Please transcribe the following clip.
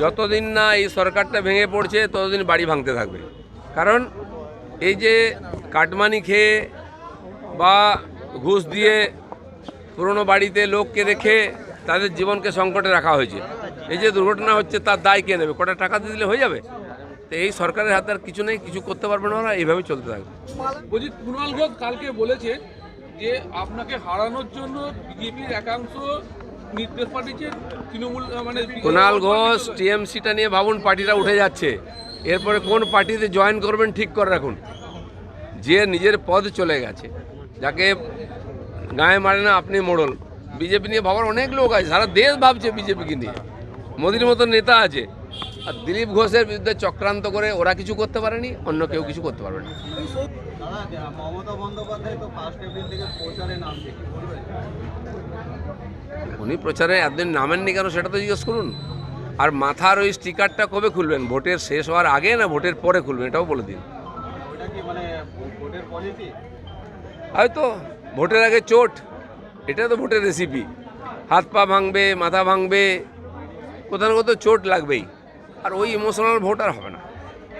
যতদিন না এই সরকারটা ভেঙে পড়ছে, ততদিন বাড়ি ভাঙতে থাকবে। কারণ এই যে কাটমানি খেয়ে বা ঘুষ দিয়ে পুরনো বাড়িতে লোককে রেখে তাদের জীবনকে সংকটে রাখা হয়েছে, এই যে দুর্ঘটনা হচ্ছে তার দায় কে নেবে? কটা টাকা দিয়ে দিলে হয়ে যাবে? তো এই সরকারের হাতে আর কিছু নেই, কিছু করতে পারবে না ওরা, এইভাবে চলতে থাকবে। বলছি কুণাল ঘোষ কালকে বলেছে যে আপনাকে হারানোর জন্য বিজেপির একাংশ নির্দেশ পাঠিয়েছে তৃণমূল মানে কুণাল ঘোষ টিএমসিটা নিয়ে ভাবুন পার্টিটা উঠে যাচ্ছে। এরপরে কোন পার্টিতে জয়েন করবেন ঠিক করে রাখুন। যে নিজের পদ চলে গেছে যাকে গায়ে মারে না আপনি মোড়ল। বিজেপি নিয়ে ভাবার অনেক লোক আছে সারা দেশ ভাবছে বিজেপিকে নিয়ে। মোদির মতো নেতা আছে। আর দিলীপ ঘোষের বিরুদ্ধে চক্রান্ত করে ওরা কিছু করতে পারেনি অন্য কেউ কিছু করতে পারবে না। মমতা বন্দ্যোপাধ্যায় তো ফার্স্ট এপ্রিল থেকে প্রচারে নামছে উনি প্রচারে এতদিন নামেননি কেন সেটা তো জিজ্ঞেস করুন। আর মাথার ওই স্টিকারটা কবে খুলবেন? ভোটের শেষ হওয়ার আগে না ভোটের পরে খুলবেন? এটাও বলে দিন। কি মানে ভোটের হয়তো ভোটের আগে চোট। এটা তো ভোটের রেসিপি হাত পা ভাঙবে মাথা ভাঙবে কোথাও না কোথাও চোট লাগবেই। আর ওই ইমোশনাল ভোট আর হবে না।